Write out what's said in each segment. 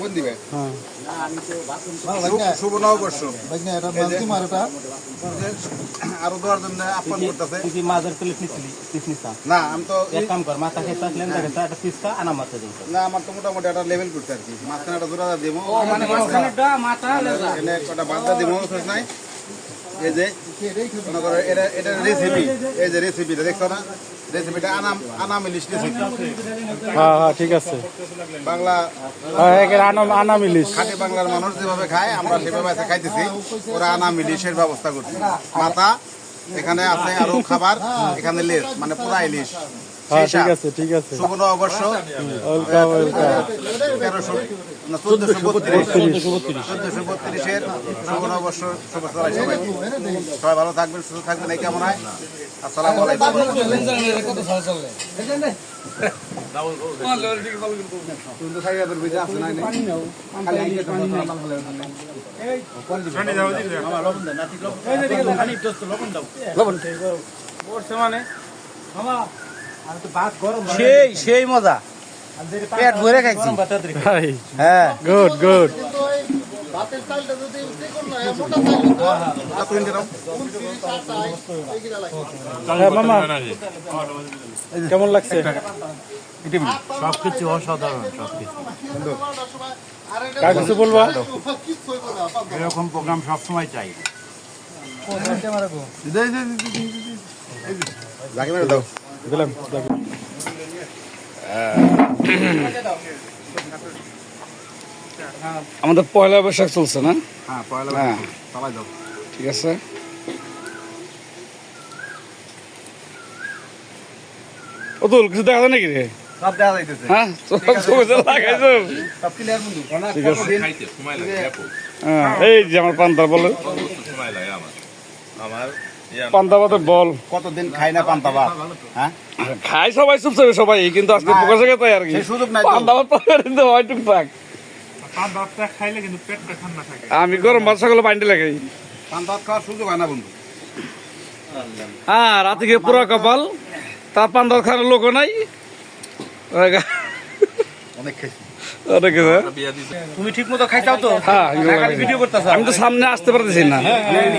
কখন দিবে। হ্যাঁ। শুভ নববর্ষ আর এটা আরও দেওয়ার জন্য আহ্বান করতেছে। মাছের প্লেট নিচ্ছিলি পিস নিতাম না আমি তো এক কাম কর মাথা খেতে আসলেন দেখে একটা পিস খা আনা মাছ দিন। না আমার তো মোটামুটি একটা লেভেল করতে আর কি। মাঝখানে একটা জোড়া দিব। মানে মাথা নাই। এই যে মনে করো এটা এটা রেসিপি এই যে রেসিপিটা দেখছ না? রেসিপিটা আনাম আনাম ইলিশ রেসিপি হ্যাঁ হ্যাঁ ঠিক আছে। বাংলা হ্যাঁ আনাম আনাম ইলিশ। খাঁটি বাংলার মানুষ যেভাবে খায় আমরা সেভাবে খাইতেছি। ওরা আনাম ইলিশের ব্যবস্থা করছে। মাথা এখানে আছে আরও খাবার এখানে লেস মানে পুরা ইলিশ। ঠিক আছে ঠিক আছে। ওয়েলকাম। তেরোশো চোদ্দশো বত্রিশের শুভেচ্ছা সবাই সবাই ভালো থাকবেন সুস্থ থাকবেন এই কেমন হয় আসসালামু। সেই সেই মজা। পেট ভরে খাইছি। হ্যাঁ। Good good. দাও। হ্যাঁ মামা। কেমন লাগছে? সবকিছু অসাধারণ সবকিছু। কার কিছু বলবা? এরকম প্রোগ্রাম সবসময় চাই। দাও। আমাদের পয়লা বৈশাখ চলছে না? হ্যাঁ পয়লা হ্যাঁ। ঠিক আছে। অতুল কিছু দেখা যায় নাকি রে? সব হ্যাঁ চোখে লাগাইছো সব ক্লিয়ার বন্ধু ঠিক আছে। হ্যাঁ এই যে আমার পান্তা বল। পান্তা বল। কতদিন খাই না পান্তা ভাত? হ্যাঁ? খাই সবাই চুপচাপে সবাই কিন্তু আজকে প্রকাশে গেছে আর কি। সুযোগ নাই তো। হয় টুকটাক। আমি গরম ভাত সকালে বাইন্ডে লাগাই। হয় হ্যাঁ রাতে গিয়ে পুরো কপাল। তার পান্তা ভাত খাওয়ার লোকও নাই। তুমি ঠিক মতো খাইছাও তো? হ্যাঁ ভিডিও করতেছ আমি তো সামনে আসতে পারতেছি না।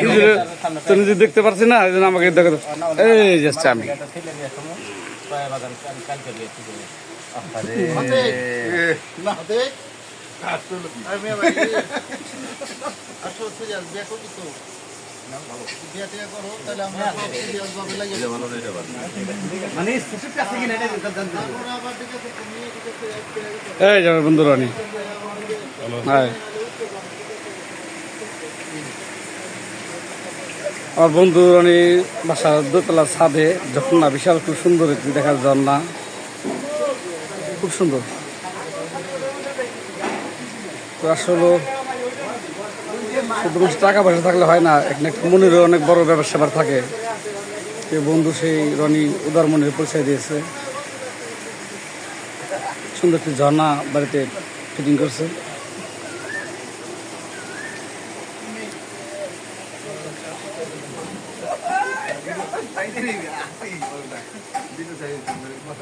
নিজের- তো নিজে দেখতে পারছি না আমাকে দেখো এই যাচ্ছে আমি। মানে স্পেসিফিক আছে কিনা এটা জানতে এই যাবে বন্ধু হ্যাঁ আমার বন্ধু রানি বাসা দোতলা ছাদে যখন না বিশাল খুব সুন্দর একটি দেখার ঝর্ণা খুব সুন্দর। তো আসলে শুধুমাত্র টাকা পয়সা থাকলে হয় না একটা মনের অনেক বড় ব্যবসা থাকে। সে বন্ধু সেই রনি উদার মনের পরিচয় দিয়েছে। সুন্দর একটি ঝর্ণা বাড়িতে ফিটিং করছে। Ay, hindi nga. Ay, hindi na sa'yo. Bumalik mo.